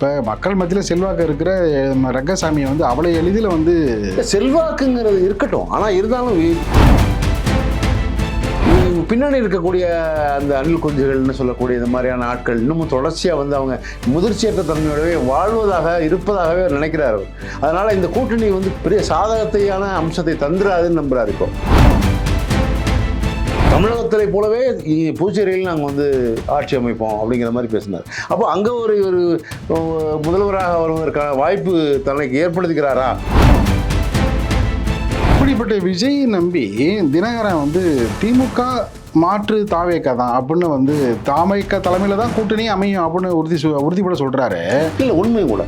இப்போ மக்கள் மத்தியில் செல்வாக்கு இருக்கிற ரங்கசாமியை வந்து அவ்வளோ எளிதில் வந்து செல்வாக்குங்கிறது இருக்கட்டும். ஆனால் இருந்தாலும் பின்னணி பின்னாடி இருக்கக்கூடிய அந்த அணில் குஞ்சுகள்னு சொல்லக்கூடிய இந்த மாதிரியான ஆட்கள் இன்னமும் தொடர்ச்சியாக வந்து அவங்க முதிர்ச்சியற்ற தன்மையோடவே வாழ்வதாக இருப்பதாகவே நினைக்கிறார் அதனால் இந்த கூட்டணி வந்து பெரிய சாதகத்தையான அம்சத்தை தந்துடாதுன்னு நம்புறாரு இப்போ. தமிழகத்தை போலவே புதுச்சேரியில் நாங்கள் வந்து ஆட்சி அமைப்போம் அப்படிங்கிற மாதிரி பேசினார். அப்போ அங்கே ஒரு ஒரு முதல்வராக வருவதற்கான வாய்ப்பு தனக்கு ஏற்படுத்திக்கிறாரா இப்படிப்பட்ட விஜய் நம்பி தினகரன் வந்து திமுக மாற்று தாவேக்கா தான் அப்படின்னு வந்து தாமைக்க தலைமையில் தான் கூட்டணி அமையும் அப்படின்னு உறுதி உறுதிப்பட சொல்கிறாரு இல்லை உண்மையும் கூட.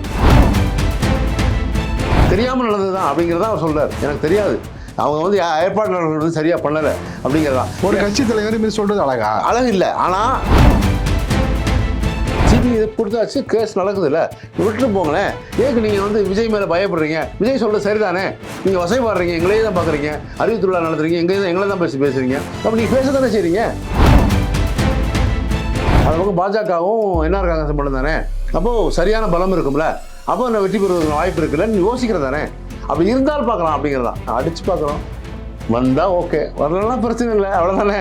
தெரியாமல் நடந்தது தான் அப்படிங்கிறத அவர் சொல்றாரு. எனக்கு தெரியாது. அவங்க வந்து ஏற்பாட்டாளர்கள் வந்து சரியாக பண்ணலை அப்படிங்கிறதான். ஒரு கட்சி தலைவர் இப்படி சொல்கிறது அழகா? அழகு இல்லை ஆனால் சிபிஐ இதை கொடுத்தாச்சு கேஸ் நடக்குதுல்ல. விட்டுட்டு போங்களேன். ஏக்கு நீங்கள் வந்து விஜய் மேலே பயப்படுறீங்க. விஜய் சொல்றது சரிதானே? நீங்கள் வசைப்பாடுறீங்க எங்களையே தான் பார்க்குறீங்க அறிவுத்துறை நடத்துறீங்க எங்கே தான் எங்களை தான் பேசி பேசுறீங்க. அப்போ நீங்கள் பேச தானே செய்றீங்க? அது பக்கம் பாஜகவும் என்ஆர் காங்கிரஸ் மட்டும் தானே? அப்போது சரியான பலம் இருக்கும்ல. அப்போ நான் வெற்றி பெறுவதற்கு வாய்ப்பு இருக்குல்ல நீ யோசிக்கிறது அப்படி இருந்தால் பார்க்கலாம் அப்படிங்கிறதான். அடிச்சு பார்க்குறோம் வந்தால் ஓகே. வரலன்னா பிரச்சனை இல்லை. அவ்வளோதானே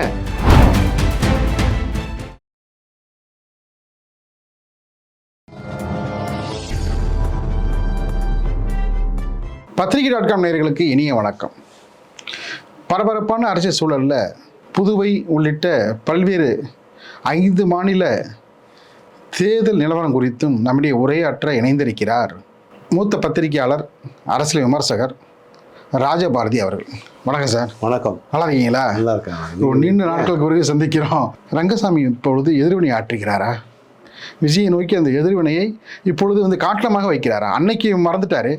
பத்திரிகை டாட் காம் நேயர்களுக்கு இனிய வணக்கம். பரபரப்பான அரசியல் சூழலில் புதுவை உள்ளிட்ட பல்வேறு ஐந்து மாநில தேர்தல் நிலவரம் குறித்தும் நம்முடைய உரையாற்ற இணைந்திருக்கிறார் மூத்த பத்திரிகையாளர் அரசியல் விமர்சகர் ராஜபாரதி அவர்கள். வணக்கம் சார். வணக்கம். நல்லா இருக்கீங்களா? நல்லா இருக்காங்க நீண்ட நாட்களுக்கு பிறகு சந்திக்கிறோம். ரங்கசாமி இப்பொழுது எதிர்வினை ஆற்றுகிறாரா? விஜயை நோக்கி அந்த எதிர்வினையை இப்பொழுது வந்து காட்டமாக வைக்கிறாரா? அன்னைக்கு மறந்துட்டாரு.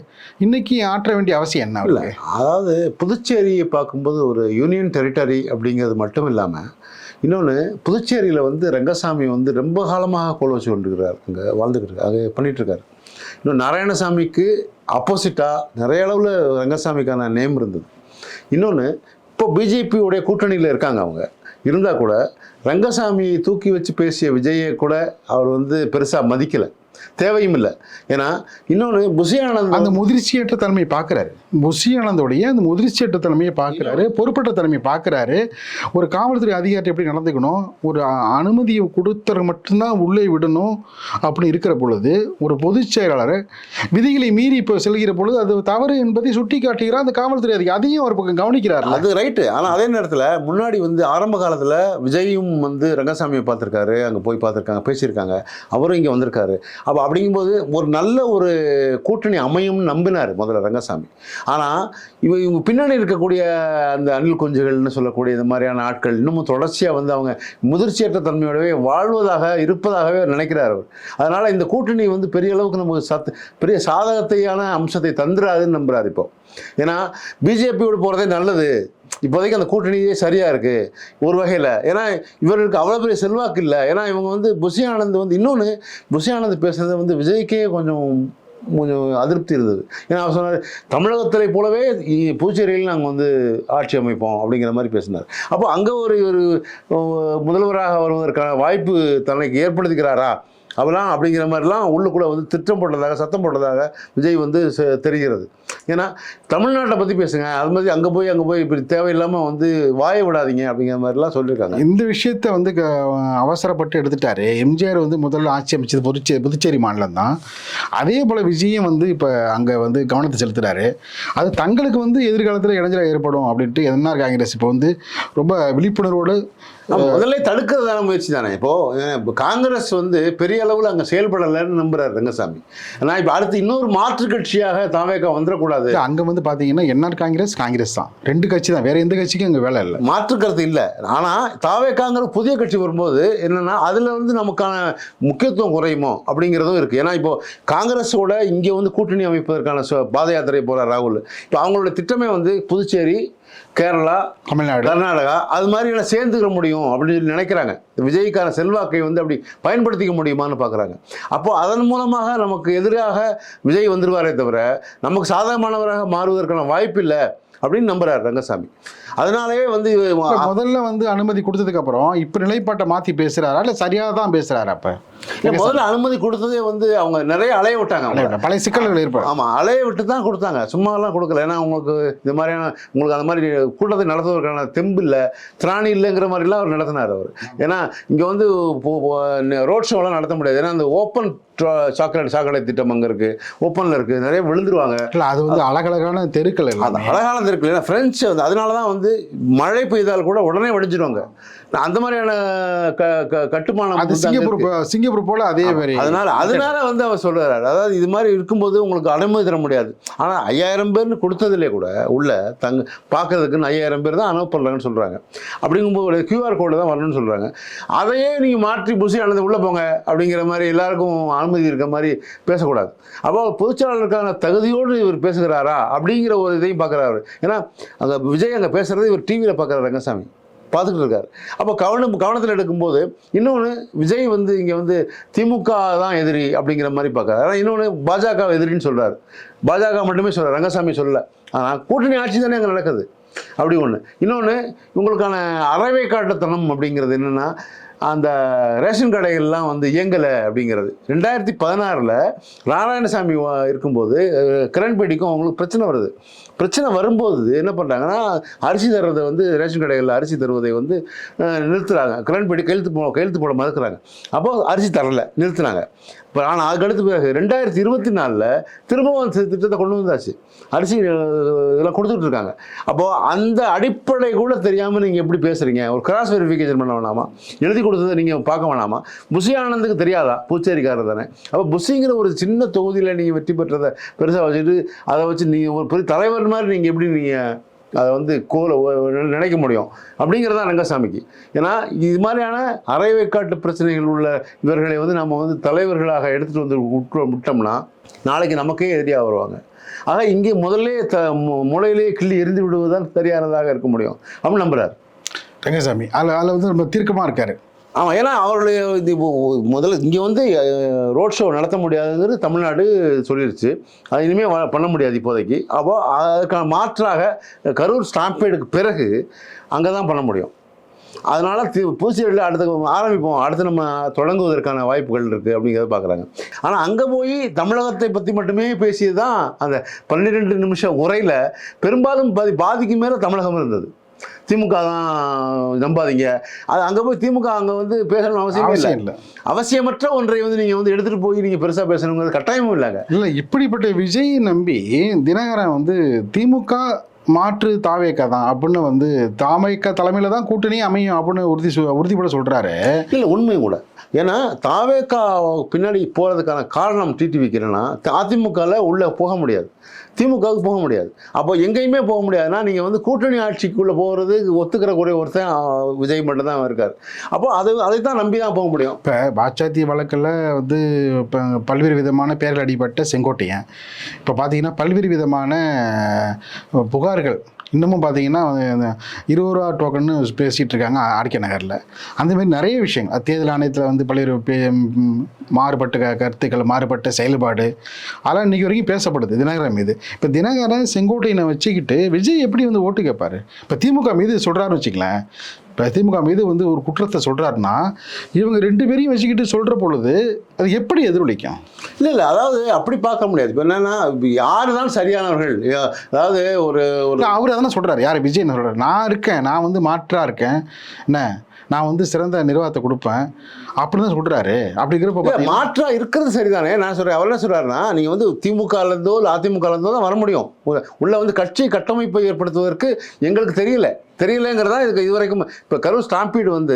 இன்னைக்கு ஆற்ற வேண்டிய அவசியம் என்ன இல்லை அதாவது புதுச்சேரியை பார்க்கும்போது ஒரு யூனியன் டெரிட்டரி அப்படிங்கிறது மட்டும் இல்லாமல் இன்னொன்று புதுச்சேரியில் வந்து ரங்கசாமி வந்து ரொம்ப காலமாக கோல வச்சு கொண்டிருக்கிறார். அங்கே வாழ்ந்துக்கிட்டு அங்கே பண்ணிகிட்ருக்காரு இன்னும் நாராயணசாமிக்கு ஆப்போசிட்டாக நிறைய அளவில் ரங்கசாமிக்கான நேம் இருந்தது. இன்னொன்று இப்போ பிஜேபியோடைய கூட்டணியில் இருக்காங்க அவங்க. இருந்தால் கூட ரங்கசாமியை தூக்கி வச்சு பேசிய விஜயை கூட அவர் வந்து பெருசாக மதிக்கலை. தேவையும் இல்லை ஏன்னா இன்னொன்று புசி ஆனந்த் அந்த முதிர்ச்சியற்ற தன்மையை பார்க்குறாரு. புஷி ஆனந்தோடைய அந்த முதிர்ச்சியற்ற தன்மையை பார்க்குறாரு பொறுப்பற்ற தன்மையை பார்க்குறாரு. ஒரு காவல்துறை அதிகாரி எப்படி நடந்துக்கணும்? ஒரு அனுமதியை கொடுத்தற மட்டும்தான் உள்ளே விடணும் அப்படி இருக்கிற பொழுது ஒரு பொதுச் செயலாளர் விதிகளை மீறி இப்போ செல்கிற பொழுது அது தவறு என்பதை சுட்டி காட்டுகிறார் அந்த காவல்துறை அதிகாரி அதையும் அவர் பக்கம் கவனிக்கிறார் அது ரைட்டு ஆனால் அதே நேரத்தில் முன்னாடி வந்து ஆரம்ப காலத்தில் விஜயும் வந்து ரங்கசாமியை பார்த்துருக்காரு அங்கே போய் பார்த்துருக்காங்க பேசியிருக்காங்க. அவரும் இங்கே வந்திருக்காரு. அப்போ அப்படிங்கும்போது ஒரு நல்ல ஒரு கூட்டணி அமையும்னு நம்பினார் முதல்ல ரங்கசாமி. ஆனால் இவ இவங்க பின்னாடி இருக்கக்கூடிய அந்த அணில் குஞ்சுகள்னு சொல்லக்கூடிய இந்த மாதிரியான ஆட்கள் இன்னமும் தொடர்ச்சியாக வந்து அவங்க முதிர்ச்சியற்ற தன்மையோடவே வாழ்வதாக இருப்பதாகவே நினைக்கிறார் அவர். அதனால் இந்த கூட்டணி வந்து பெரிய அளவுக்கு நமக்கு சத் பெரிய சாதகத்தையான அம்சத்தை தந்துடாதுன்னு நம்புகிறார் இப்போ. ஏன்னா பிஜேபியோடு போகிறதே நல்லது. இப்போதைக்கு அந்த கூட்டணியே சரியாக இருக்குது ஒரு வகையில். ஏன்னா இவருக்கு அவ்வளோ பெரிய செல்வாக்கு இல்லை. ஏன்னா இவங்க வந்து புஷி ஆனந்த் வந்து இன்னொன்று புஷி ஆனந்த் பேசுகிறது வந்து விஜய்க்கே கொஞ்சம் கொஞ்சம் அதிருப்தி இருந்தது. ஏன்னா அவர் சொன்னார் தமிழகத்தை போலவே புதுச்சேரியில் நாங்கள் வந்து ஆட்சி அமைப்போம் அப்படிங்கிற மாதிரி பேசினார். அப்போ அங்கே ஒரு ஒரு முதல்வராக வருவதற்கான வாய்ப்பு தனக்கு ஏற்படுத்திக்கிறாரா? அவெல்லாம் அப்படிங்கிற மாதிரிலாம் உள்ளுக்குள்ளே வந்து திட்டம் போட்டதாக சத்தம் போட்டதாக விஜய் வந்து செ- தெரிகிறது. ஏன்னா தமிழ்நாட்டை பற்றி பேசுங்க. அது மாதிரி அங்கே போய் அங்கே போய் இப்படி தேவையில்லாமல் வந்து வாய விடாதீங்க அப்படிங்கிற மாதிரிலாம் சொல்லியிருக்காங்க. இந்த விஷயத்த வந்து க- அவசரப்பட்டு எடுத்துட்டாரு. எம்ஜிஆர் வந்து முதல்ல ஆட்சி அமைச்சது புதுச்சேரி புதுச்சேரி மாநிலம் தான். அதே போல் விஜயும் வந்து இப்போ அங்கே வந்து கவனத்தை செலுத்துறாரு. அது தங்களுக்கு வந்து எதிர்காலத்தில் இடைஞ்சலாக ஏற்படும் அப்படின்ட்டு என்ஆர் காங்கிரஸ் இப்போ வந்து ரொம்ப விழிப்புணர்வோடு முதல்ல தடுக்கிறதான முயற்சி தானே? இப்போ காங்கிரஸ் வந்து பெரிய அளவில் அங்கே செயல்படலைன்னு நம்புறாரு ரங்கசாமி. ஆனால் இப்போ அடுத்து இன்னொரு மாற்று கட்சியாக தாவேக்கா வந்துடக்கூடாது. அங்கே வந்து பார்த்தீங்கன்னா என்ஆர் காங்கிரஸ் காங்கிரஸ் தான். ரெண்டு கட்சி தான். வேற எந்த கட்சிக்கும் அங்கே வேலை இல்லை. மாற்று கருத்து இல்லை. ஆனால் தாவேக்காங்கிற புதிய கட்சி வரும்போது என்னன்னா அதில் வந்து நமக்கான முக்கியத்துவம் குறையுமோ அப்படிங்கிறதும் இருக்குது ஏன்னா இப்போ காங்கிரஸோட இங்கே வந்து கூட்டணி அமைப்பதற்கான பாத யாத்திரை போகிறார் ராகுல். இப்போ அவங்களோட திட்டமே வந்து புதுச்சேரி கேரளா தமிழ்நாடு. கர்நாடகா அது மாதிரி எல்லாம் சேர்ந்துக்க முடியும் அப்படின்னு சொல்லி நினைக்கிறாங்க. விஜய்க்கான செல்வாக்கை வந்து அப்படி பயன்படுத்திக்க முடியுமான்னு பார்க்குறாங்க. அப்போ அதன் மூலமாக நமக்கு எதிராக விஜய் வந்துருவாரே தவிர நமக்கு சாதகமானவராக மாறுவதற்கான வாய்ப்பு இல்லை அப்படின்னு நம்புறாரு ரங்கசாமி. அதனாலேயே வந்து முதல்ல வந்து அனுமதி கொடுத்ததுக்கு அப்புறம் இப்ப நிலைப்பாட்டை மாத்தி பேசுறாரா? இல்ல சரியா தான் பேசுறாரு அப்ப? இல்ல, முதல்ல அனுமதி கொடுத்ததே வந்து அவங்க நிறைய அலைய விட்டாங்க. பழைய சிக்கல்கள் ஏற்படும். ஆமா அலைய விட்டு தான் கொடுத்தாங்க சும்மாலாம் கொடுக்கல. ஏன்னா உங்களுக்கு இந்த மாதிரியான உங்களுக்கு அந்த மாதிரி கூட்டத்தை நடத்துவதற்கான தெம்பு இல்லை. திராணி இல்லைங்கிற மாதிரிலாம் அவர் நடத்தினார் அவர். ஏன்னா இங்கே வந்து ரோட் ஷோலாம் நடத்த முடியாது. ஏன்னா அந்த ஓப்பன் சாக்லேட் சாக்லேட் திட்டம் அங்கே இருக்குது ஓப்பனில் இருக்குது நிறைய விழுந்துருவாங்க. இல்ல அது வந்து அழகழகான தெருக்கள் அந்த எல்லாம் அழகானது இருக்குல்ல ஏன்னா ஃப்ரெஞ்சு வந்து அதனால தான் வந்து மழை பெய்தால் கூட உடனே வடிஞ்சிடுவாங்க அந்த மாதிரியான க கட்டுமானம் அது சிங்கப்பூர் சிங்கப்பூர் போல அதே மாதிரி. அதனால அதனால வந்து அவர் சொல்றாரு. அதாவது இது மாதிரி இருக்கும்போது உங்களுக்கு அனுமதி தர முடியாது. ஆனா ஐயாயிரம் பேர்னு கொடுத்ததுலே கூட உள்ள தங்க பார்க்கறதுக்குன்னு ஐயாயிரம் பேர் தான் அனுப்ப பண்றாங்கன்னு சொல்றாங்க. அப்படிங்கும்போது கியூஆர் கோடு தான் வரணும்னு சொல்றாங்க. அதையே நீங்க மாற்றி புசி ஆனது உள்ள போங்க அப்படிங்கிற மாதிரி எல்லாருக்கும் அனுமதி இருக்க மாதிரி பேசக்கூடாது. அப்போ பொதுச்செயலாளருக்கான தகுதியோடு இவர் பேசுகிறாரா அப்படிங்கிற ஒரு இதையும் பார்க்குறாரு ஏன்னா அங்கே விஜய் அங்கே பேசுறது இவர் டிவியில் பார்க்குறாரு ரங்கசாமி. பார்த்துக்கிட்டு இருக்காரு அப்போ கவனம் கவனத்தில் எடுக்கும்போது இன்னொன்று விஜய் வந்து இங்கே வந்து திமுக தான் எதிரி அப்படிங்கிற மாதிரி பார்க்குறாரு. ஆனால் இன்னொன்று பாஜக எதிரின்னு சொல்கிறார் பாஜக மட்டுமே சொல்கிறார் ரங்கசாமி சொல்லல. ஆனால் கூட்டணி ஆட்சி தானே அங்கே நடக்குது. அப்படி ஒன்று இன்னொன்று இவங்களுக்கான அறவை காட்டுத்தனம் அப்படிங்கிறது என்னென்னா அந்த ரேஷன் கடைகள்லாம் வந்து இயங்கலை அப்படிங்கிறது. ரெண்டாயிரத்தி பதினாறில் நாராயணசாமி இருக்கும்போது கிரண்பேடிக்கும் அவங்களுக்கு பிரச்சனை வருது. பிரச்சனை வரும்போது என்ன பண்ணுறாங்கன்னா அரிசி தர்றதை வந்து ரேஷன் கடைகளில் அரிசி தருவதை வந்து நிறுத்துகிறாங்க நிறுத்துறாங்க. கிரண்பேடி கையெழுத்து போ கையெழுத்து போட மறுக்கிறாங்க. அப்போது அரிசி தரல நிறுத்துனாங்க. இப்போ ஆனால் அதுக்கடுத்து பிறகு ரெண்டாயிரத்தி இருபத்தி நாலில் திரும்பவும் அந்த திட்டத்தை கொண்டு வந்தாச்சு. அரிசி இதெல்லாம் கொடுத்துட்டு இருக்காங்க. அப்போது அந்த அடிப்படை கூட தெரியாமல் நீங்கள் எப்படி பேசுகிறீங்க ஒரு கிராஸ் வெரிஃபிகேஷன் பண்ண வேணாமா? எழுதி கொடுத்ததை நீங்கள் பார்க்க வேணாமா? புஷி ஆனந்துக்கு தெரியாதா? பூச்சேரிக்காரர் தானே. அப்போ புஷிங்கிற ஒரு சின்ன தொகுதியில் நீங்கள் வெற்றி பெற்றதை பெருசாக வச்சுட்டு அதை வச்சு நீங்கள் ஒரு பெரிய தலைவர் மாதிரி நீங்கள் எப்படி நீங்கள் அதை வந்து கோல நினைக்க முடியும். அப்படிங்கிறது தான் ரங்கசாமிக்கு. ஏன்னா இது மாதிரியான அரைவேக்காட்டு பிரச்சனைகள் உள்ள இவர்களை வந்து நம்ம வந்து தலைவர்களாக எடுத்துகிட்டு வந்து விட்டு விட்டோம்னா நாளைக்கு நமக்கே எதிரியாக வருவாங்க. ஆக இங்கே முதல்ல த மு- கிள்ளி எரிந்து விடுவதுதான் சரியானதாக இருக்க முடியும். அப்படின்னு நம்புறாரு. ரங்கசாமி அதில் அதில் வந்து ரொம்ப தீர்க்கமாக இருக்காரு. ஆமாம் ஏன்னா அவருடைய இது முதல்ல இங்கே வந்து ரோட் ஷோ நடத்த முடியாதுங்கிறது தமிழ்நாடு சொல்லிருச்சு. அது இனிமேல் பண்ண முடியாது இப்போதைக்கு. அப்போ அதுக்கான மாற்றாக கரூர் ஸ்டாம்பேடுக்கு பிறகு அங்கே தான் பண்ண முடியும். அதனால் புதுச்சேரியில் அடுத்து ஆரம்பிப்போம். அடுத்து நம்ம தொடங்குவதற்கான வாய்ப்புகள் இருக்குது அப்படிங்கிறத பார்க்குறாங்க ஆனால் அங்கே போய் தமிழகத்தை பற்றி மட்டுமே பேசியது தான் அந்த பன்னிரெண்டு நிமிஷம் உரையில் பெரும்பாலும் பாதி பாதிக்கு மேலே தமிழகம் இருந்தது. திமுக தான் நம்பாதீங்க. அது அங்கே போய் திமுக அங்கே வந்து பேசணும்னு அவசியமே இல்லை. இல்ல. அவசியமற்ற ஒன்றை வந்து நீங்கள் வந்து எடுத்துகிட்டு போய் நீங்கள் பெருசாக பேசணுங்கிறது கட்டாயமும் இல்லைங்க. இல்ல இப்படிப்பட்ட விஜய் நம்பி தினகரன் வந்து திமுக மாற்று தாவேக்கா தான் அப்படின்னு வந்து தாமைக்க தலைமையில தான் கூட்டணி அமையும் அப்படின்னு உறுதி உறுதிப்பட சொல்றாரு. இல்லை உண்மையும் கூட. ஏன்னா தாவேக்கா பின்னாடி போகிறதுக்கான காரணம் டிடிவிக்கு என்னன்னா அதிமுகவில் உள்ளே போக முடியாது. திமுகவுக்கு போக முடியாது. அப்போ எங்கேயுமே போக முடியாதுன்னா நீங்கள் வந்து கூட்டணி ஆட்சிக்குள்ளே போகிறது ஒத்துக்கிற கூடிய ஒருத்தன் விஜய் மட்டும் தான் இருக்கார். அப்போ அது அதை தான் நம்பி தான் போக முடியும். இப்போ பாச்சாத்தி வழக்கில் வந்து இப்போ பல்வேறு விதமான பெயர்கள் அடிபட்ட செங்கோட்டையன். இப்போ பார்த்தீங்கன்னா பல்வேறு விதமான புகார்கள் இன்னமும் பார்த்தீங்கன்னா இருபது ரூபா டோக்கன்னு பேசிகிட்டு இருக்காங்க ஆர்கே நகரில். அந்தமாரி நிறைய விஷயங்கள். தேர்தல் ஆணையத்தில் வந்து பல்வேறு பே- மாறுபட்ட க- கருத்துக்கள் மாறுபட்ட செயல்பாடு அதெல்லாம் இன்றைக்கி வரைக்கும் பேசப்படுது தினகரன் மீது. இப்போ தினகரன் செங்கோட்டையனை வச்சுக்கிட்டு விஜய் எப்படி வந்து ஓட்டு கேட்பார்? இப்போ திமுக மீது சொல்கிறாருன்னு வச்சுக்கலாம் இப்போ திமுக மீது வந்து ஒரு குற்றத்தை சொல்கிறாருன்னா இவங்க ரெண்டு பேரையும் வச்சுக்கிட்டு சொல்கிற பொழுது அது எப்படி எதிரொலிக்கும்? இல்லை இல்லை அதாவது அப்படி பார்க்க முடியாது. இப்போ என்னன்னா யார் தான் சரியானவர்கள்? அதாவது ஒரு ஒரு அவர் அதானே சொல்கிறாரு யார்? விஜய் சொல்கிறார் நான் இருக்கேன் நான் வந்து மாற்றாக இருக்கேன். என்ன? நான் வந்து சிறந்த நிர்வாகத்தை கொடுப்பேன். அப்படின்னு தான் சொல்கிறாரு அப்படிங்கிறப்ப இல்ல, பார்த்தீங்கன்னா மாற்றா இருக்கிறது சரிதானே? நான் சொல்றேன் அவர் என்ன சொல்றாருன்னா நீங்க வந்து திமுக இருந்தோ இல்லை அதிமுக இருந்தோ தான் வர முடியும். உள்ள வந்து கட்சி கட்டமைப்பை ஏற்படுத்துவதற்கு எங்களுக்கு தெரியல. தெரியலங்கிறதா இதுக்கு இதுவரைக்கும் இப்போ கரூர் ஸ்டாம்பீடு வந்து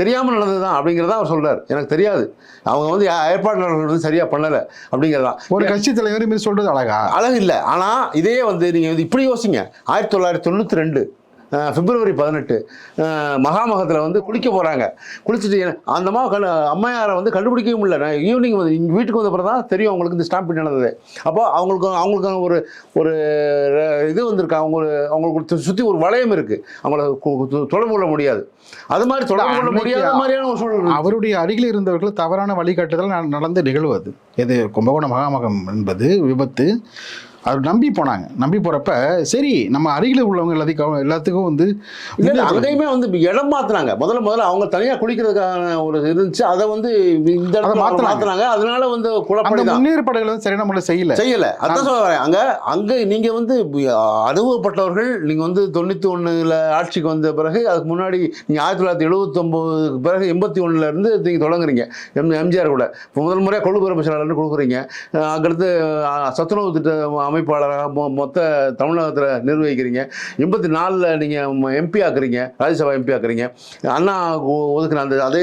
தெரியாமல் நடந்தது தான் அப்படிங்கிறத அவர் சொல்றாரு. எனக்கு தெரியாது. அவங்க வந்து ஏற்பாட்டாளர்கள் வந்து சரியா பண்ணல அப்படிங்கிறதா ஒரு கட்சி தலைவர் மீது சொல்கிறது அழகா? அழகு இல்லை. ஆனால் இதே வந்து நீங்கள் வந்து இப்படி யோசிங்க. ஆயிரத்தி தொள்ளாயிரத்தி தொண்ணூற்றி ரெண்டு பிப்ரவரி பதினெட்டு. மகாமகத்தில் வந்து குளிக்க போகிறாங்க குளிச்சுட்டு அந்த அம்மா கண்டு அம்மையாரை வந்து கண்டுபிடிக்கவே முடியல. நான் ஈவினிங் வந்து இங்கே வீட்டுக்கு வந்த தான் தெரியும் அவங்களுக்கு இந்த ஸ்டாம்பிங் நடந்தது. அப்போ அவங்களுக்கு அவங்களுக்கான ஒரு ஒரு இது வந்திருக்கு. அவங்க அவங்களுக்கு சுற்றி ஒரு வளையம் இருக்குது அவங்கள தொடர்பு கொள்ள முடியாது. அது மாதிரி தொடர்பு கொள்ள முடியாத மாதிரியான ஒரு சூழல். அவருடைய அருகில் இருந்தவர்கள் தவறான வழிகாட்டுதல் நடந்த நிகழ்வு அது. இது கும்பகோணம் மகாமகம் என்பது விபத்து. அவர் நம்பி போனாங்க. நம்பி போறப்ப சரி நம்ம அருகில் உள்ளவங்க எல்லாத்தையும் எல்லாத்துக்கும் வந்து இல்ல அங்கேயுமே வந்து இடம் மாத்துனாங்க. முதல்ல முதல்ல அவங்க தனியா குளிக்கிறதுக்கான ஒரு இருந்துச்சு. அதை வந்து இந்த இடத்துல. மாத்துனாங்க. அதனால வந்து தான் முன்னேற்பாடுகளை வந்து சரியான முறையில் செய்யல. செய்யல. அதான் சொல்ல அங்க அங்க நீங்க வந்து அனுபவப்பட்டவர்கள் நீங்க வந்து தொண்ணூத்தி ஒண்ணுல ஆட்சிக்கு வந்த பிறகு அதுக்கு முன்னாடி நீங்க ஆயிரத்தி தொள்ளாயிரத்தி எழுபத்தி ஒன்பதுக்கு பிறகு எண்பத்தி ஒண்ணுல இருந்து நீங்க தொடங்குறீங்க. எம் எம்ஜிஆர் கூட. முதல் முறையாக பிறப்பு செயலாளர்னு கொடுக்குறீங்க. அங்கடுத்து சத்துணவு திட்ட அமைப்பாளராக மொ- மொத்த தமிழகத்தில் நிர்வகிக்கிறீங்க. எண்பத்தி நாலில் நீங்கள் எம்பி ஆக்குறீங்க. ராஜ்யசபா எம்பி ஆக்குறீங்க. அண்ணா ஒதுக்குன அந்த அதே.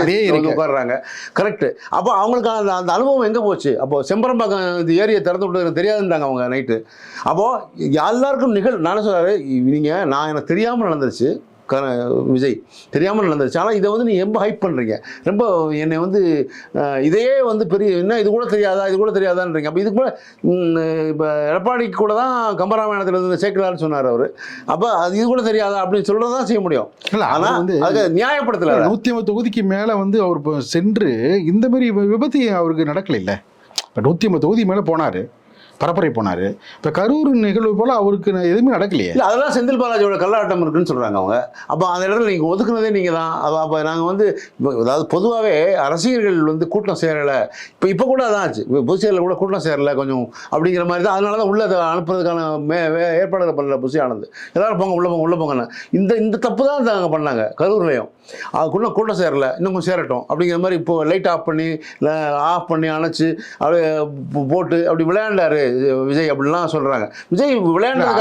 உட்கார்றாங்க. கரெக்ட் அப்போ அவங்களுக்கு அந்த அந்த அனுபவம் எங்கே போச்சு? அப்போ செம்பரம்பாக்கம் இந்த ஏரியை திறந்து விட்டு தெரியாதுன்றாங்க அவங்க நைட்டு. அப்போது எல்லாருக்கும் நிகழ் நானே சொல்கிறாரு நீங்கள் நான் எனக்கு தெரியாமல் நடந்துருச்சு. விஜய். தெரியாமல் நடந்துருச்சு. ஆனால் இதை வந்து நீங்கள் ரொம்ப ஹைப் பண்ணுறீங்க ரொம்ப என்னை வந்து இதையே வந்து பெரிய என்ன இது கூட தெரியாதா இது கூட தெரியாதான்றீங்க. அப்போ இதுக்கு கூட இப்போ எடப்பாடிக்கு கூட தான் கம்பராமாயணத்தில் இருந்து சேக்கலான்னு சொன்னார் அவர். அப்போ அது இது கூட தெரியாதா அப்படின்னு சொல்கிறது தான் செய்ய முடியும். இல்ல ஆனால் வந்து அதுக்கு நியாயப்படுத்தலை நூத்தி ஐம்பது தொகுதிக்கு மேல வந்து அவர் இப்போ சென்று இந்த மாதிரி விபத்து அவருக்கு நடக்கல இல்ல இப்போ நூத்தி ஐம்பது தொகுதி மேல போனாரு. பரப்புரை போனார். இப்போ கரூர் நிகழ்வு போல் அவருக்கு எதுவுமே நடக்கலையே. இல்லை அதெல்லாம் செந்தில் பாலாஜியோட கல்லாட்டம் இருக்குன்னு சொல்கிறாங்க அவங்க. அப்போ அந்த இடத்துல நீங்கள் ஒதுக்குனதே நீங்கள் தான். அப்போ அப்போ நாங்கள் வந்து அதாவது பொதுவாகவே ரசிகர்கள் வந்து கூட்டம் சேரலை. இப்போ இப்போ கூட அதான் ஆச்சு. இப்போ புதுச்சேரியில் கூட கூட்டம் சேரலை கொஞ்சம் அப்படிங்கிற மாதிரி தான். அதனால தான் உள்ளே அனுப்புறதுக்கான மே வே ஏற்பாடுகள் பண்ணல புசி ஆனது எல்லாரும் போங்க உள்ள போங்க உள்ளே போங்கன்னு. இந்த இந்த தப்பு தான் அங்கே பண்ணாங்க கரூர்லையும். அதுக்குள்ளே கூட்டம் சேரலை இன்னும் கொஞ்சம் சேரட்டும் அப்படிங்கிற மாதிரி இப்போ லைட் ஆஃப் பண்ணி ஆஃப் பண்ணி அணைச்சி அப்படியே போட்டு அப்படி விளையாண்டாரு விஜய் அப்படிலாம் சொல்கிறாங்க விஜய்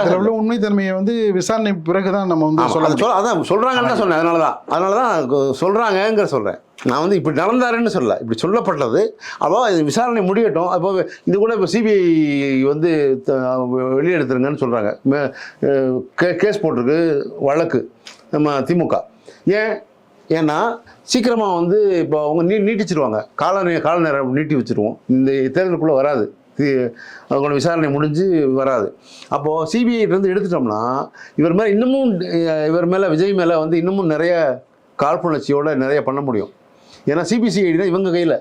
அதுல உள்ள உண்மைத்தன்மையை வந்து விசாரணை பிறகுதான் நம்ம வந்து சொல்ல அதான் சொல்கிறாங்கன்னு தான் சொன்னேன் அதனால தான் அதனால தான் சொல்கிறாங்கங்கிற சொல்கிறேன் நான் வந்து இப்படி நடந்தாருன்னு சொல்ல இப்படி சொல்லப்பட்டது. அப்போ இது விசாரணை முடியட்டும். அப்போ இது கூட இப்போ சிபிஐ வந்து வெளியெடுத்துருங்கன்னு சொல்கிறாங்க கேஸ் போட்டிருக்கு வழக்கு நம்ம திமுக. ஏன்? ஏன்னா சீக்கிரமாக வந்து இப்போ அவங்க நீ நீட்டிச்சிருவாங்க. கால கால நேரம் நீட்டி வச்சிருவோம். இந்த தேர்தலுக்குள்ளே வராது. இது அவங்களோட விசாரணை முடிஞ்சு வராது. அப்போது சிபிஐடிலேருந்து எடுத்துட்டோம்னா இவர் மேலே இன்னமும் இவர் மேலே விஜய் மேலே வந்து இன்னமும் நிறைய காழ்ப்புணர்ச்சியோடு நிறைய பண்ண முடியும். ஏன்னா சிபிசிஐடி தான் இவங்க கையில்.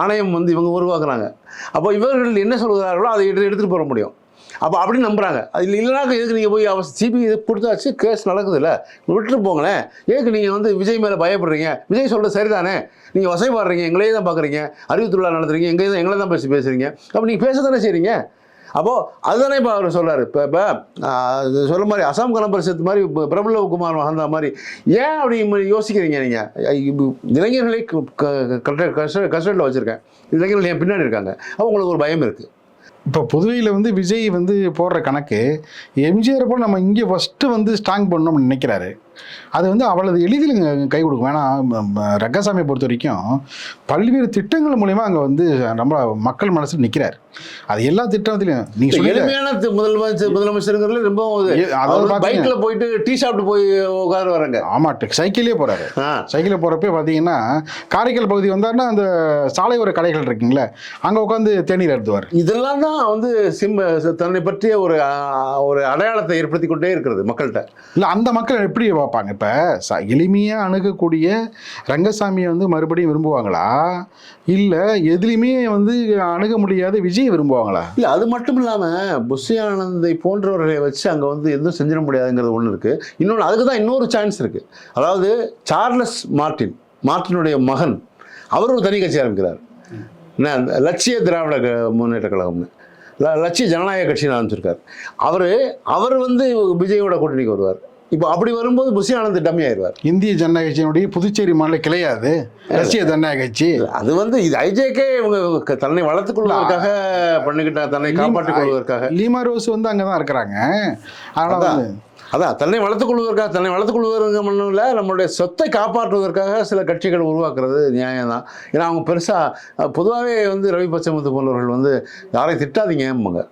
ஆணையம் வந்து இவங்க உருவாக்குறாங்க. அப்போ இவர்கள் என்ன சொல்கிறார்களோ அதை எடுத்து எடுத்துகிட்டு போக முடியும். அப்போ அப்படி நம்புறாங்க. அது இல்லைனா எதுக்கு நீங்கள் போய் அவ சிபிஐ கொடுத்தாச்சு கேஸ் நடக்குதுல்ல? விட்டுட்டு போங்களேன் எதுக்கு நீங்கள் வந்து விஜய் மேலே பயப்படுறீங்க? விஜய் சொல்கிறது சரிதானே? நீங்கள் வசைப்படுறீங்க எங்களே தான் பார்க்குறீங்க அறிவுத்துள்ளா நடத்துறீங்க எங்கே தான் எங்களை தான் பேசி பேசுகிறீங்க அப்போ நீங்கள் பேச தானே செய்கிறீங்க அப்போது அதுதானே இப்போ அவர் சொல்கிறார் இப்போ இப்போ சொல்ல மாதிரி அசாம் கலம்பரிசத்து மாதிரி பிரபலகுமார் குமார் மகந்தா மாதிரி ஏன் அப்படி யோசிக்கிறீங்க நீங்கள் இளைஞர்களை கஸ்ட கஷ்டத்தில் வச்சுருக்கேன். இளைஞர்கள் என் பின்னாடி இருக்காங்க. அவங்களுக்கு உங்களுக்கு ஒரு பயம் இருக்குது இப்போ புதுவையில் வந்து விஜய் வந்து போடுற கணக்கு எம்ஜிஆர் போல் நம்ம இங்கே ஃபஸ்ட்டு வந்து ஸ்ட்ராங் பண்ணணும்னு நினைக்கிறாரு. அது வந்து அவ்வளவு எளிதில் கை கொடுக்கும். ஏன்னா ரங்கசாமியை பொறுத்த வரைக்கும் பல்வேறு திட்டங்கள் மூலிமா அங்கே வந்து நம்ம மக்கள் மனசில் நிற்கிறார் அது எல்லா திட்டத்திலையும் நீங்கள் எளிமையான முதலமைச்சர் முதலமைச்சருங்கிறது ரொம்ப அதாவது பைக்கில் போயிட்டு டீ சாப்பிட்டு போய் உட்கார வராங்க ஆமாட்டு சைக்கிளே போகிறாரு ஆ. சைக்கிளில் போகிறப்ப பார்த்தீங்கன்னா காரைக்கால் பகுதி வந்தாருன்னா அந்த சாலையோர கடைகள் இருக்குங்களே அங்கே உட்காந்து தேநீர் அருந்துவார். இதெல்லாம் தான் வந்து சிம் தன்னை பற்றிய ஒரு ஒரு அடையாளத்தை ஏற்படுத்தி கொண்டே இருக்கிறது மக்கள்கிட்ட. இல்லை அந்த மக்கள் எப்படி பார்ப்பாங்க இப்போ ச எளிமையாக அணுகக்கூடிய ரங்கசாமியை வந்து மறுபடியும் விரும்புவாங்களா? இல்லை எதுலேயுமே வந்து அணுக முடியாத விஜய் விரும்புவாங்களா? இல்லை அது மட்டும் இல்லாமல் புஷி ஆனந்தை போன்றவர்களை வச்சு அங்கே வந்து எதுவும் செஞ்சிட முடியாதுங்கிறது ஒன்று இருக்குது இன்னொன்று அதுக்கு தான் இன்னொரு சான்ஸ் இருக்குது அதாவது சார்லஸ் மார்ட்டின் மார்ட்டினுடைய மகன் அவர் ஒரு தனி கட்சி ஆரம்பிக்கிறார். என்ன லட்சிய திராவிட க- முன்னேற்ற கழகம்னு லட்சிய ஜனநாயக கட்சின்னு ஆரம்பிச்சிருக்கார். அவர் அவர் வந்து விஜயோட கூட்டணிக்கு வருவார். இப்போ அப்படி வரும்போது புஷி ஆனந்த் டம்மி ஆயிடுவார் இந்திய ஜனநாயக கட்சியினுடைய புதுச்சேரி மாநில கிளையாது. ரஷ்ய ஜனநாயக கட்சி. அது வந்து இது ஐஜேக்கே இவங்க தன்னை வளர்த்துக் கொள்வதற்காக பண்ணிக்கிட்ட தன்னை காப்பாற்றிக் கொள்வதற்காக. லீமா ரோஸ் வந்து அங்கே தான் இருக்கிறாங்க. அதனால் அதான். தன்னை வளர்த்துக் கொள்வதற்காக தன்னை வளர்த்துக் கொள்வதற்கு மட்டும் இல்லை நம்மளுடைய சொத்தை காப்பாற்றுவதற்காக சில கட்சிகள் உருவாக்குறது நியாயம் தான். ஏன்னா அவங்க பெருசாக பொதுவாகவே வந்து ரவி பச்சமுத்து போன்றவர்கள் வந்து யாரையும் நம்ம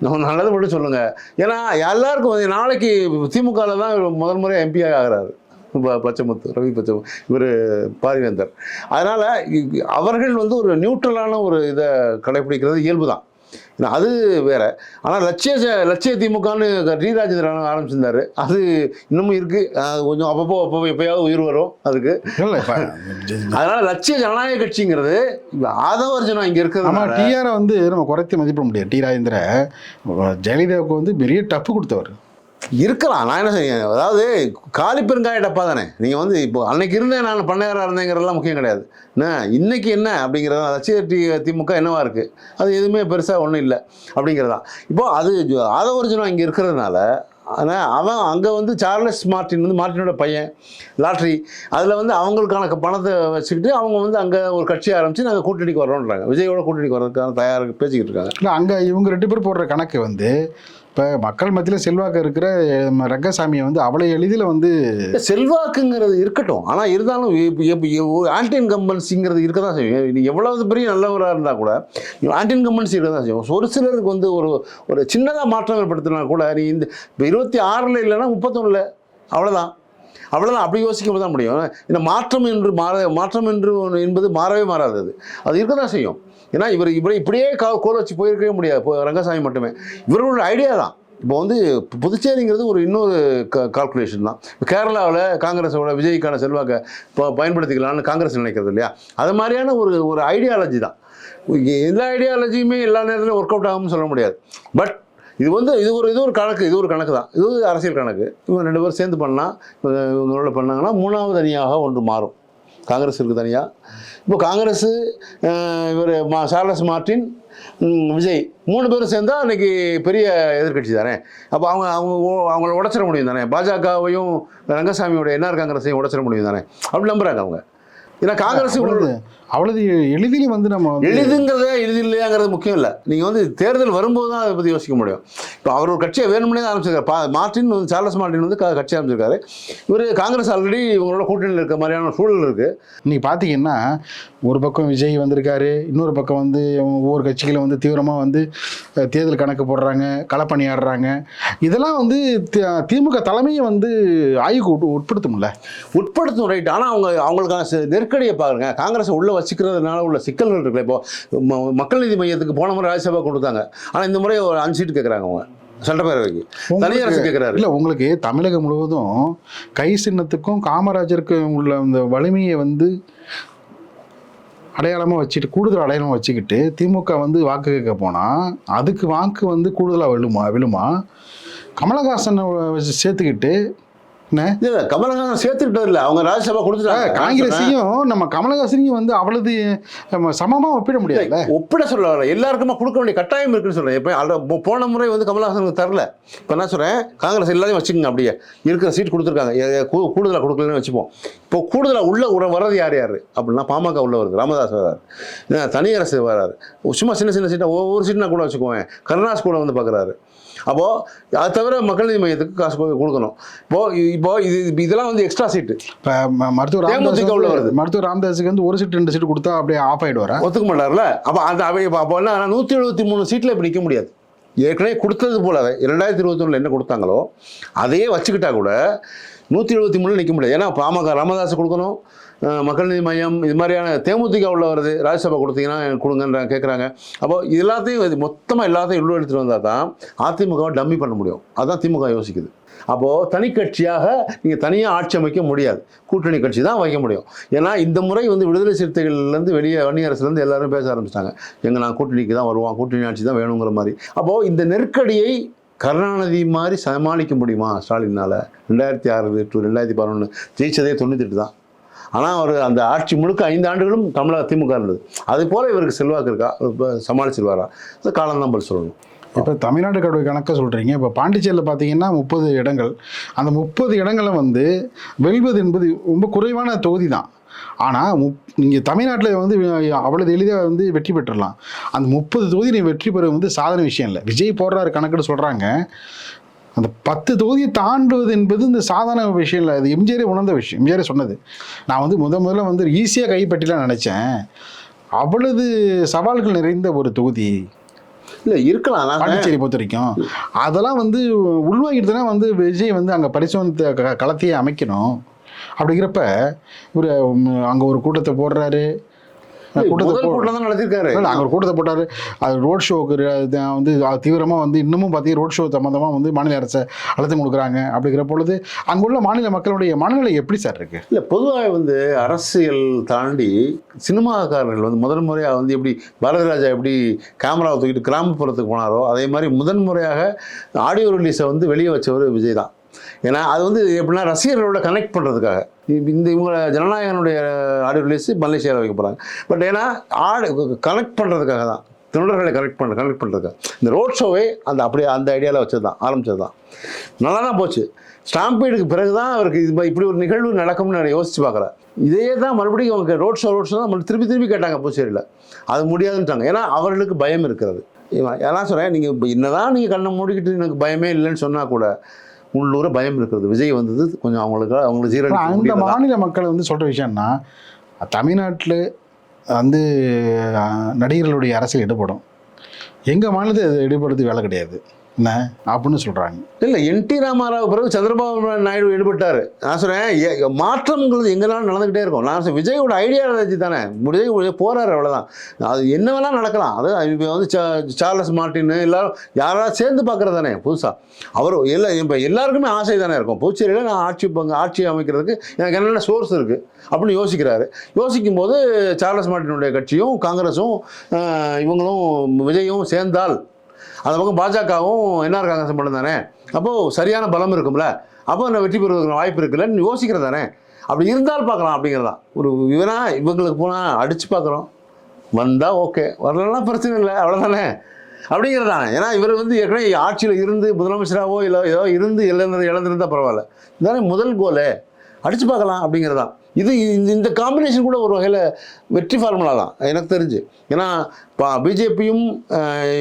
நல்லது மட்டும் சொல்லுங்க. ஏன்னா எல்லாருக்கும் வந்து நாளைக்கு திமுகவில் தான் முதல் முறை எம்பி ஆகிறாரு. ப- பச்சைமுத்து ரவி பச்சைமுத்து இவர் பாரிவேந்தர். அதனால் அவர்கள் வந்து ஒரு நியூட்ரலான ஒரு இதை கடைபிடிக்கிறது இயல்பு தான் ஏன்னா அது வேற. ஆனால் லட்சிய லட்சிய திமுகன்னு டி ராஜேந்திரன் ஆரம்பிச்சிருந்தாரு. அது இன்னமும் இருக்கு. கொஞ்சம் அப்பப்போ அப்பப்போ எப்பயாவது உயிர் வரும் அதுக்கு. அதனால லட்சிய ஜனநாயக கட்சிங்கிறது ஆதவர்ஜனம் இங்க ஆமா இருக்கிறது டிஆரை வந்து நம்ம குறைத்து மதிப்பிட முடியாது. டி ராஜேந்திர ஜெயலலிதாவுக்கு வந்து பெரிய டப்பு கொடுத்தவர். இருக்கலாம். நான் என்ன செய்ய அதாவது காலி பெருங்காய டப்பா தானே. நீங்கள் வந்து இப்போ அன்னைக்கு இருந்தேன் நான் பண்ணையாராக இருந்தேங்கிறதெல்லாம் முக்கியம் கிடையாது. என்ன இன்னைக்கு என்ன அப்படிங்கிறது லட்சியட்டி திமுக என்னவா இருக்குது அது எதுவுமே பெருசாக ஒன்றும் இல்லை அப்படிங்கிறதான் இப்போ அது ஆதவர்ஜனம் இங்கே இருக்கிறதுனால ஆனால் அவன் அங்கே வந்து சார்லஸ் மார்ட்டின் வந்து மார்ட்டினோட பையன் லாட்ரி. அதில் வந்து அவங்களுக்கான பணத்தை வச்சுக்கிட்டு அவங்க வந்து அங்கே ஒரு கட்சி ஆரம்பித்து நாங்கள் கூட்டணிக்கு வரோன்றாங்க விஜயோட கூட்டணிக்கு வர்றதுக்கான தயாராக பேசிக்கிட்டு இருக்காங்க. இல்லை அங்கே இவங்க ரெண்டு பேர் போடுற கணக்கு வந்து இப்போ மக்கள் மத்தியில் செல்வாக்கு இருக்கிற ரங்கசாமியை வந்து அவ்வளோ எளிதில் வந்து செல்வாக்குங்கிறது இருக்கட்டும். ஆனால் இருந்தாலும் ஆன்டி இன்கம்பன்சிங்கிறது இருக்க தான் செய்யும். நீ எவ்வளவு பெரிய நல்லவராக இருந்தால் கூட ஆன்டி இன்கம்பன்சி இருக்க தான் செய்யும். ஒரு சிலருக்கு வந்து ஒரு ஒரு சின்னதாக மாற்றம் ஏற்படுத்தினா கூட நீ இந்த இப்போ இருபத்தி ஆறில் இல்லைன்னா முப்பத்தொன்னில் அவ்வளோதான் அவ்வளோதான் அப்படி யோசிக்க தான் முடியும். இந்த மாற்றம் என்று மாற மாற்றம் என்று ஒன்று என்பது மாறவே மாறாது அது. அது இருக்க தான் செய்யும். ஏன்னா இவர் இவரை இப்படியே கா கோல வச்சு போயிருக்கவே முடியாது. இப்போ ரங்கசாமி மட்டுமே. இவரோட ஐடியா தான். இப்போ வந்து புதுச்சேரிங்கிறது ஒரு இன்னொரு க கால்குலேஷன் தான். இப்போ கேரளாவில் காங்கிரஸோட விஜய்க்கான செல்வாக்கை இப்போ பயன்படுத்திக்கலாம்னு காங்கிரஸ் நினைக்கிறது இல்லையா? அது மாதிரியான ஒரு ஒரு ஐடியாலஜி தான். எல்லா ஐடியாலஜியுமே எல்லா நேரத்துலையும் ஒர்க் அவுட் ஆகும்னு சொல்ல முடியாது. பட் இது வந்து இது ஒரு இது ஒரு கணக்கு இது ஒரு கணக்கு தான். இது ஒரு அரசியல் கணக்கு. இவங்க ரெண்டு பேரும் சேர்ந்து பண்ணால் இவங்களோட பண்ணாங்கன்னா மூணாவது அணியாக ஒன்று மாறும். காங்கிரஸ் இருக்குது தனியாக இப்போ காங்கிரஸ் இவர் மா சார்லஸ் மார்ட்டின் ம், விஜய் மூணு பேரும் சேர்ந்தா அன்னைக்கு பெரிய எதிர்க்கட்சி தானே. அப்போ அவங்க அவங்க அவங்கள உடச்சிட முடியும் தானே. பாஜகவையும் ரங்கசாமியோட என்ஆர் காங்கிரஸையும் உடச்சிட முடியும் தானே. அப்படி நம்புறாங்க அவங்க. ஏன்னா காங்கிரஸ் அவ்வளவு எளிதில் வந்து நம்ம எளிதுங்கிறதே எளிது இல்லையாங்கிறது முக்கியம் இல்லை. நீங்கள் வந்து தேர்தல் வரும்போது தான் அதை பற்றி யோசிக்க முடியும். இப்போ அவர் ஒரு கட்சியை வேணும்னே தான் ஆரம்பிச்சிருக்காரு. பா மார்ட்டின் வந்து சார்லஸ் மார்ட்டின் வந்து கட்சி ஆரம்பிச்சிருக்காரு. இவர் காங்கிரஸ் ஆல்ரெடி இவங்களோட கூட்டணியில் இருக்க மாதிரியான சூழல் இருக்குது இன்னைக்கு பார்த்தீங்கன்னா ஒரு பக்கம் விஜய் வந்திருக்காரு இன்னொரு பக்கம் வந்து ஒவ்வொரு கட்சிகளும் வந்து தீவிரமாக வந்து தேர்தல் கணக்கு போடுறாங்க களப்பணியாடுறாங்க. இதெல்லாம் வந்து தி- திமுக தலைமையை வந்து ஆய்வுக்கு உட் உட்படுத்தும்ல? உட்படுத்தும் ரைட் ஆனால் அவங்க அவங்களுக்கான நெருக்கடியை பாருங்க. காங்கிரஸ் உள்ளே வச்சுக்கிறதுனால உள்ள சிக்கல்கள் இருக்குல்ல. இப்போ மக்கள் நீதி மையத்துக்கு போன முறை ராஜ்யசபா கொடுத்தாங்க ஆனால் இந்த முறை ஒரு அஞ்சு சீட்டு கேட்குறாங்க அவங்க. சட்டப்பேரவைக்கு தனியரசு கேட்குறாரு இல்லை உங்களுக்கு தமிழகம் முழுவதும் கை சின்னத்துக்கும் காமராஜருக்கும் உள்ள அந்த வலிமையை வந்து அடையாளமாக வச்சுட்டு கூடுதல் அடையாளமாக வச்சுக்கிட்டு திமுக வந்து வாக்கு கேட்க போனால் அதுக்கு வாக்கு வந்து கூடுதலாக விழுமா விழுமா? கமலஹாசனை சேர்த்துக்கிட்டு இல்லை கமலஹாசன் சேர்த்துக்கிட்டது இல்லை. அவங்க ராஜ்யசபா கொடுத்துட்டாங்க. காங்கிரஸையும் நம்ம கமலஹாசனையும் வந்து அவ்வளவு நம்ம சமமாக ஒப்பிட முடியாதுல்ல? ஒப்பிட சொல்ல வர எல்லாருக்குமே கொடுக்க வேண்டிய கட்டாயம் இருக்குன்னு சொல்றேன். இப்போ போன முறை வந்து கமலஹாசனுக்கு தரல. இப்போ என்ன சொல்றேன்? காங்கிரஸ் எல்லாரையும் வச்சுக்கோங்க அப்படியே. இருக்கிற சீட் கொடுத்துருக்காங்க. கூடுதலாக கொடுக்கலன்னு வச்சுப்போம். இப்போ கூடுதலாக உள்ள உற வர்றது யார் யார்? அப்படின்னா பாமக உள்ள வருது ராமதாஸ் வராரு அஹ் தனியரசு வராரு சும்மா சின்ன சின்ன சீட்டை ஒவ்வொரு சீட்னா கூட வச்சுக்குவேன் கருணாஸ் கூட வந்து பார்க்குறாரு அப்போது அது தவிர மக்கள் நீதி மையத்துக்கு காசு கொடுக்கணும். இப்போ இப்போ இது இதெல்லாம் வந்து எக்ஸ்ட்ரா சீட்டு இப்போ மருத்துவர் ராமதாஸ் உள்ள வருது. மருத்துவர் ராமதாஸுக்கு வந்து ஒரு சீட் ரெண்டு சீட் கொடுத்தா அப்படியே ஆஃப் ஆயிடுவாரா? ஒத்துக்க மாட்டார்ல அப்போ அந்த அவை இப்போ அப்போ என்ன நூற்றி எழுபத்தி மூணு சீட்டில் இப்படி நிற்க முடியாது. ஏற்கனவே கொடுத்தது போல இரண்டாயிரத்தி இருபத்தொன்னில் என்ன கொடுத்தாங்களோ அதையே வச்சுக்கிட்டா கூட நூற்றி எழுபத்தி மூணில் நிற்க முடியாது. ஏன்னா பாமக ராமதாஸ் கொடுக்கணும். மக்கள் நீதி மையம் இது மாதிரியான தேமுதிக உள்ள வருது ராஜ்யசபா கொடுத்தீங்கன்னா எனக்கு கொடுங்கன்ற கேட்குறாங்க அப்போ இது எல்லாத்தையும் இது மொத்தமாக எல்லாத்தையும் உள்ள எடுத்துகிட்டு வந்தால் தான் அதிமுகவை டம்மி பண்ண முடியும். அதுதான் திமுக யோசிக்குது. அப்போது தனி கட்சியாக நீங்கள் தனியாக ஆட்சி அமைக்க முடியாது. கூட்டணி கட்சி தான் வைக்க முடியும். ஏன்னா இந்த முறை வந்து விடுதலை சிறுத்தைகள்லேருந்து வெளியே வன்னியரசுலேருந்து எல்லாரும் பேச ஆரம்பிச்சிட்டாங்க. எங்கள் நான் கூட்டணிக்கு தான் வருவோம் கூட்டணி ஆட்சி தான் வேணுங்கிற மாதிரி. அப்போது இந்த நெருக்கடியை கருணாநிதி மாதிரி சமாளிக்க முடியுமா ஸ்டாலினால்? ரெண்டாயிரத்தி ஆறு டு ரெண்டாயிரத்தி பதினொன்று ஜெயிச்சதே தொண்ணூற்றி எட்டு தான். ஆனால் அவர் அந்த ஆட்சி முழுக்க ஐந்து ஆண்டுகளும் தமிழக திமுக இருந்தது. அது போல் இவருக்கு செல்வாக்கு இருக்கா? சமாளிச்சிருவாரா? அது காலம்தான் பதில் சொல்லணும். இப்போ தமிழ்நாடு கடவுள் கணக்கை சொல்கிறீங்க இப்போ பாண்டிச்சேரியில் பார்த்தீங்கன்னா முப்பது இடங்கள். அந்த முப்பது இடங்களை வந்து வெல்வது என்பது ரொம்ப குறைவான தொகுதி தான் ஆனால் முப் நீங்கள் தமிழ்நாட்டில் வந்து அவ்வளோ எளிதாக வந்து வெற்றி பெற்றுடலாம். அந்த முப்பது தொகுதி நீ வெற்றி பெறுவது வந்து சாதாரண விஷயம் இல்லை. விஜய் போடுறாரு கணக்குன்னு சொல்கிறாங்க அந்த பத்து தொகுதியை தாண்டுவது என்பது இந்த சாதாரண விஷயம் இல்லை. அது எம்ஜிஆரே உணர்ந்த விஷயம். எம்ஜிஆரே சொன்னது. நான் வந்து முத முதல்ல வந்து ஈஸியாக கைப்பற்றிலாம் நினச்சேன். அவ்வளவு சவால்கள் நிறைந்த ஒரு தொகுதி. இல்லை இருக்கலாம். பாண்டிச்சேரி பொறுத்த வரைக்கும். அதெல்லாம் வந்து உள்வாங்கிட்டு தான் வந்து விஜய் வந்து அங்கே பரிசோதனை க- களத்தையே அமைக்கணும். அப்படிங்கிறப்ப இவர் அங்கே ஒரு கூட்டத்தை போடுறாரு. நடத்திருக்காரு ஒரு கூட்டத்தை போட்டார். அது ரோட் ஷோவுக்கு வந்து தீவிரமாக வந்து இன்னமும் பார்த்தீங்கன்னா ரோட் ஷோ சம்மந்தமாக வந்து மாநில அரசை அழுத்தம் கொடுக்குறாங்க அப்படிங்கிற பொழுது அங்குள்ள மாநில மக்களுடைய மனநிலை எப்படி சார் இருக்கு? இல்லை பொதுவாக வந்து அரசியல் தாண்டி சினிமாக்காரர்கள் வந்து முதன் முறையாக வந்து எப்படி பாரதிராஜா எப்படி கேமராவை தூக்கிட்டு கிராமப்புறத்துக்கு போனாரோ அதே மாதிரி முதன் முறையாக ஆடியோ ரிலீஸை வந்து வெளியே வச்சவர் விஜய் தான். ஏன்னா அது வந்து எப்படின்னா ரசிகர்களோட கனெக்ட் பண்ணுறதுக்காக இந்த இவங்க ஜனநாயகனுடைய ஆடியோ ரிலீஸ் மலேசியாவில் வைக்க போகிறாங்க பட் ஏன்னா ஆடு கனெக்ட் பண்ணுறதுக்காக தான். தொண்டர்களை கனெக்ட் பண்ண கனெக்ட் பண்ணுறதுக்காக இந்த ரோட் ஷோவே அந்த அப்படியே அந்த ஐடியாவில் வச்சது தான் ஆரம்பிச்சது தான். நல்லா தான் போச்சு. ஸ்டாம்பீடுக்கு பிறகு தான் அவருக்கு இது இப்படி ஒரு நிகழ்வு நடக்கும்னு நான் யோசிச்சு பார்க்கல. இதே தான் மறுபடியும் அவங்க ரோட் ஷோ ரோட் ஷோ தான் மறுபடியும் திருப்பி திருப்பி கேட்டாங்க புதுச்சேரியில். அது முடியாதுன்ட்டாங்க ஏன்னா அவர்களுக்கு பயம் இருக்கிறது. இவன் சொல்கிறேன் நீங்கள் இப்போ என்னதான் நீங்கள் கண்ணை மூடிக்கிட்டு எனக்கு பயமே இல்லைன்னு சொன்னால் கூட உள்ளூர பயம் இருக்கிறது. விஜய் வந்தது கொஞ்சம் அவங்களுக்கு அவங்களுக்கு ஜீரணிக்க அந்த மாநில மக்கள் வந்து சொல்கிற விஷயம்னா தமிழ்நாட்டில் வந்து நடிகர்களுடைய அரசியல் ஈடுபடும் எங்கள் மாநிலத்தில் ஈடுபடுறது வேலை கிடையாது. என்ன? அப்படின்னு சொல்கிறாங்க இல்லை என் டி ராமாராவ் பிறகு சந்திரபாபு நாயுடு ஈடுபட்டார். நான் சொல்கிறேன் மாற்றம்ங்கிறது எங்கேனாலும் நடந்துக்கிட்டே இருக்கும். நான் சொல்றேன், விஜயோட ஐடியாலஜி தானே? விஜய் விஜய் போறாரு அவ்வளோதான் அது என்ன வேணால் நடக்கலாம். அது இப்போ வந்து சார்லஸ் மார்டின் எல்லாரும் யாராவது சேர்ந்து பார்க்குறது தானே புதுசாக அவர் எல்லா இப்போ எல்லாருக்குமே ஆசை தானே இருக்கும். புதுச்சேரியில் நான் ஆட்சி பங்கு ஆட்சி அமைக்கிறதுக்கு எனக்கு என்னென்ன சோர்ஸ் இருக்குது அப்படின்னு யோசிக்கிறாரு. யோசிக்கும் போது சார்லஸ் மார்ட்டினுடைய கட்சியும் காங்கிரஸும் இவங்களும் விஜயும் சேர்ந்தால் அந்த பக்கம் பாஜகவும் என்ஆர் காங்கிரஸ் மட்டும் தானே? அப்போது சரியான பலம் இருக்கும்ல. அப்போ நான் வெற்றி பெறுவதற்கு வாய்ப்பு இருக்குல்லன்னு யோசிக்கிறது தானே? அப்படி இருந்தால் பார்க்கலாம் அப்படிங்கிறதா. ஒரு இவனா இவங்களுக்கு போனால் அடித்து பார்க்குறோம். வந்தால் ஓகே. வரலன்னா பிரச்சனை இல்லை. அவ்வளோதானே அப்படிங்கிறதானே ஏன்னா இவர் வந்து ஏற்கனவே ஆட்சியில் இருந்து முதலமைச்சராகவோ இல்லை ஏதோ இருந்து இழந்து இழந்திருந்தால் பரவாயில்ல. இதுதானே முதல் கோலு அடித்து பார்க்கலாம் அப்படிங்கிறதான் இது இந்த இந்த காம்பினேஷன் கூட ஒரு வகையில் வெற்றி ஃபார்முலா தான். எனக்கு தெரிஞ்சு. ஏன்னா பா பிஜேபியும்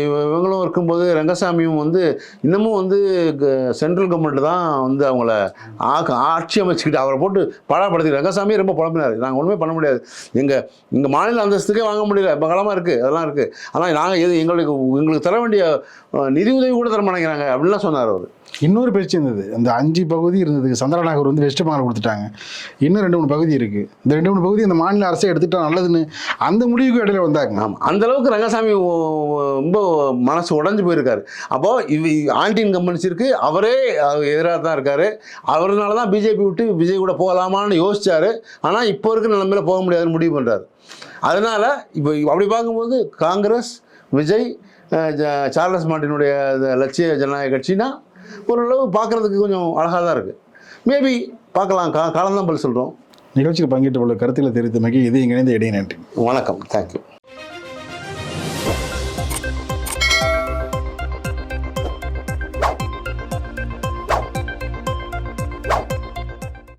இவங்களும் இருக்கும்போது ரங்கசாமியும் வந்து இன்னமும் வந்து சென்ட்ரல் கவர்மெண்ட் தான் வந்து அவங்கள ஆக்க ஆட்சி அமைச்சுக்கிட்டு அவரை போட்டு பழப்படுத்தி ரங்கசாமியே ரொம்ப புலம்பினார். நாங்கள் ஒன்றுமே பண்ண முடியாது. எங்கள் எங்கள் மாநில அந்தஸ்துக்கே வாங்க முடியல. பகலமாக இருக்குது அதெல்லாம் இருக்குது ஆனால் நாங்கள் எது எங்களுக்கு எங்களுக்கு தர வேண்டிய நிதி உதவி கூட தர மாட்டேங்கிறாங்க. அப்படின்லாம் சொன்னார் அவர். இன்னொரு பேச்சு இருந்தது. அந்த அஞ்சு பகுதி இருந்தது. சந்திரநாகர் வந்து வெஸ்ட் பெங்கால் கொடுத்துட்டாங்க. இன்னும் ரெண்டு மூணு பகுதி இருக்குது இந்த ரெண்டு மூணு பகுதி அந்த மாநில அரசே எடுத்துட்டா நல்லதுன்னு அந்த முடிவுக்கு இடையில வந்தாங்க ஆமாம் அந்த அளவுக்கு ரங்கசாமி ரொம்ப மனசு உடஞ்சு போயிருக்காரு. அப்போ இவ் ஆன்டி கம்பெனிஸ் இருக்கு. அவரே எதிராக தான் இருக்காரு. அவர்னால தான் பிஜேபி விட்டு விஜய் கூட போகலாமான்னு யோசிச்சாரு. ஆனால் இப்போ இருக்கிற நிலைமையில போக முடியாதுன்னு முடிவு பண்ணுறாரு அதனால இப்போ அப்படி பார்க்கும்போது காங்கிரஸ் விஜய் ஜ- சார்லஸ் மார்ட்டினுடைய லட்சிய ஜனநாயக கட்சினா ஓரளவு பார்க்கறதுக்கு கொஞ்சம் அழகாக தான் இருக்குது மேபி பார்க்கலாம். கா காலம்தான் பதில் சொல்கிறோம் நிகழ்ச்சியில் பங்கேற்று உள்ள கருத்துக்களை தெரிவித்தமைக்கு இது இணைந்த இடையே நன்றி. வணக்கம். தேங்க்யூ